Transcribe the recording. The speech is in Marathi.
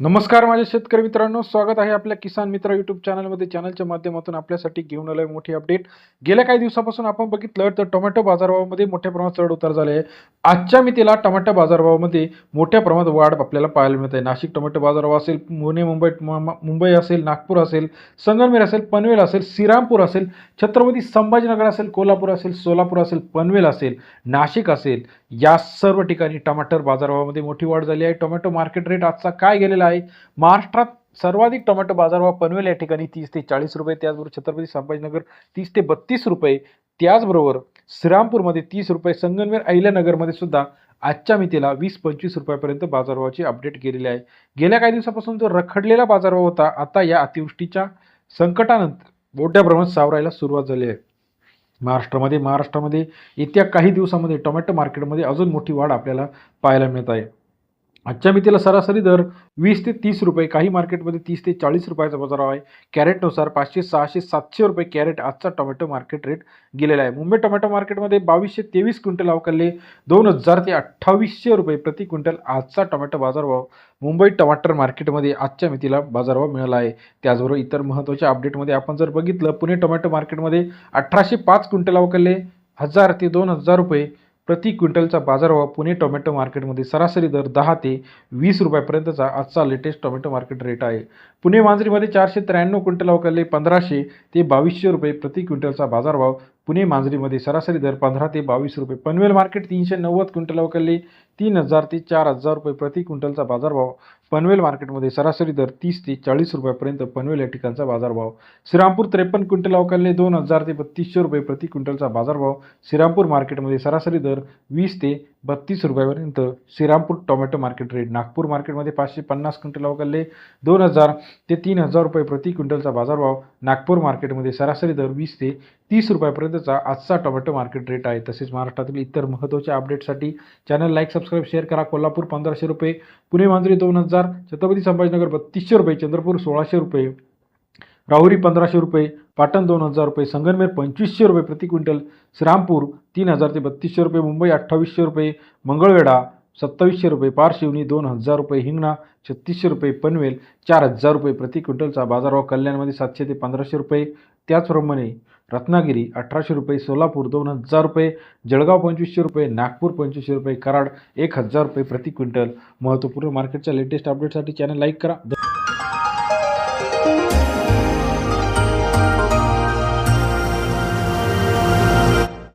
नमस्कार माझ्या शेतकरी मित्रांनो स्वागत आहे आपल्या किसान मित्र युट्यूब चॅनलमध्ये चॅनलच्या माध्यमातून आपल्यासाठी घेऊन आलोय मोठी अपडेट गेल्या काही दिवसापासून आपण बघितलं तर टोमॅटो बाजारभावामध्ये मोठ्या प्रमाणात चढ उतार झाले आहे. आजच्या मितीला टोमॅटो बाजारभावामध्ये मोठ्या प्रमाणात वाढ आपल्याला पाहायला मिळत आहे. नाशिक टोमॅटो बाजारभाव असेल पुणे मुंबई म- मुंबई असेल नागपूर असेल संगमनेर असेल पनवेल असेल श्रीरामपूर असेल छत्रपती संभाजीनगर असेल कोल्हापूर असेल सोलापूर असेल पनवेल असेल नाशिक असेल या सर्व ठिकाणी टमाटर बाजारभावामध्ये मोठी वाढ झाली आहे. टोमॅटो मार्केट रेट आजचा काय गेलेला आहे. महाराष्ट्रात सर्वाधिक टोमॅटो बाजारभाव पनवेल या ठिकाणी तीस ते चाळीस रुपये त्याचबरोबर छत्रपती संभाजीनगर तीस ते बत्तीस रुपये त्याचबरोबर श्रीरामपूरमध्ये तीस रुपये संगमनेर अहिल्यानगरमध्ये सुद्धा आजच्या मितीला वीस पंचवीस रुपयापर्यंत बाजारभावाची अपडेट केलेली आहे. गेल्या काही दिवसापासून जो रखडलेला बाजारभाव होता आता या अतिवृष्टीच्या संकटानंतर मोठ्या प्रमाणात सावरायला सुरुवात झाली आहे. महाराष्ट्रामध्ये महाराष्ट्रामध्ये येत्या काही दिवसामध्ये टोमॅटो मार्केटमध्ये अजून मोठी वाढ आपल्याला पाहायला मिळत आहे. आजच्या मितीला सरासरी दर वीस ते तीस रुपये. काही मार्केटमध्ये तीस ते चाळीस रुपयाचा बाजार आहे. कॅरेटनुसार पाचशे सहाशे सातशे रुपये कॅरेट आजचा टोमॅटो मार्केट रेट गेलेला आहे. मुंबई टोमॅटो मार्केटमध्ये बावीसशे तेवीस क्विंटल अवकालले दोन हजार ते अठ्ठावीसशे रुपये प्रति क्विंटल आजचा टोमॅटो बाजारभाव मुंबई टमाटर मार्केटमध्ये आजच्या मितीला बाजारभाव मिळाला आहे. त्याचबरोबर इतर महत्त्वाच्या अपडेटमध्ये आपण जर बघितलं पुणे टोमॅटो मार्केटमध्ये अठराशे पाच क्विंटल अवकालले हजार ते दोन हजार रुपये प्रति क्विंटलचा बाजारभाव पुणे टोमॅटो मार्केटमध्ये सरासरी दर दहा ते वीस रुपयापर्यंतचा आजचा लेटेस्ट टोमॅटो मार्केट रेट आहे. पुणे मांजरीमध्ये चारशे त्र्याण्णव क्विंटल अवकालले पंधराशे ते बावीसशे रुपये प्रति क्विंटलचा बाजारभाव. पुणे मांजरीमध्ये सरासरी दर पंधरा ते बावीस रुपये. पनवेल मार्केट तीनशे नव्वद क्विंटल अवकालले तीन हजार ते चार हजार रुपये प्रति क्विंटलचा बाजारभाव. पनवेल मार्केटमध्ये सरासरी दर तीस ते चाळीस रुपयापर्यंत पनवेल या ठिकाणचा बाजारभाव. श्रीरामपूर त्रेपन्न क्विंटल अवकालले दोन हजार ते बत्तीसशे रुपये प्रति क्विंटलचा बाजारभाव. श्रीरामपूर मार्केटमध्ये सरासरी दर वीस ते बत्तीस रुपयापर्यंत Shrirampur tomato market rate. Nagpur मार्केटमध्ये पाचशे पन्नास क्विंटल अवकालले दोन हजार ते तीन हजार रुपये प्रति क्विंटलचा बाजारभाव. नागपूर मार्केटमध्ये सरासरी दर वीस ते तीस रुपयापर्यंतचा आजचा टोमॅटो मार्केट रेट आहे. तसेच महाराष्ट्रातील इतर महत्त्वाच्या अपडेटसाठी चॅनल लाईक सबस्क्राईब शेअर करा. कोल्हापूर पंधराशे रुपये पुणे मांजरी दोन हजार छत्रपती संभाजीनगर बत्तीसशे रुपये चंद्रपूर सोळाशे रुपये राहुरी पंधराशे रुपये पाटण दोन हजार रुपये संगमनेर पंचवीसशे रुपये प्रति क्विंटल श्रीरामपूर तीन हजार ते बत्तीसशे रुपये मुंबई अठ्ठावीसशे रुपये मंगळवेढा सत्तावीसशे रुपये पारशिवनी दोन हजार रुपये हिंगणा छत्तीसशे रुपये पनवेल चार हजार रुपये प्रति क्विंटलचा बाजारभाव कल्याणमध्ये सातशे ते पंधराशे रुपये. त्याचप्रमाणे रत्नागिरी अठराशे रुपये सोलापूर दोन हजार रुपये जळगाव पंचवीसशे रुपये नागपूर पंचवीसशे रुपये कराड एक हजार रुपये प्रति क्विंटल. महत्त्वपूर्ण मार्केटच्या लेटेस्ट अपडेटसाठी चॅनल लाईक करा.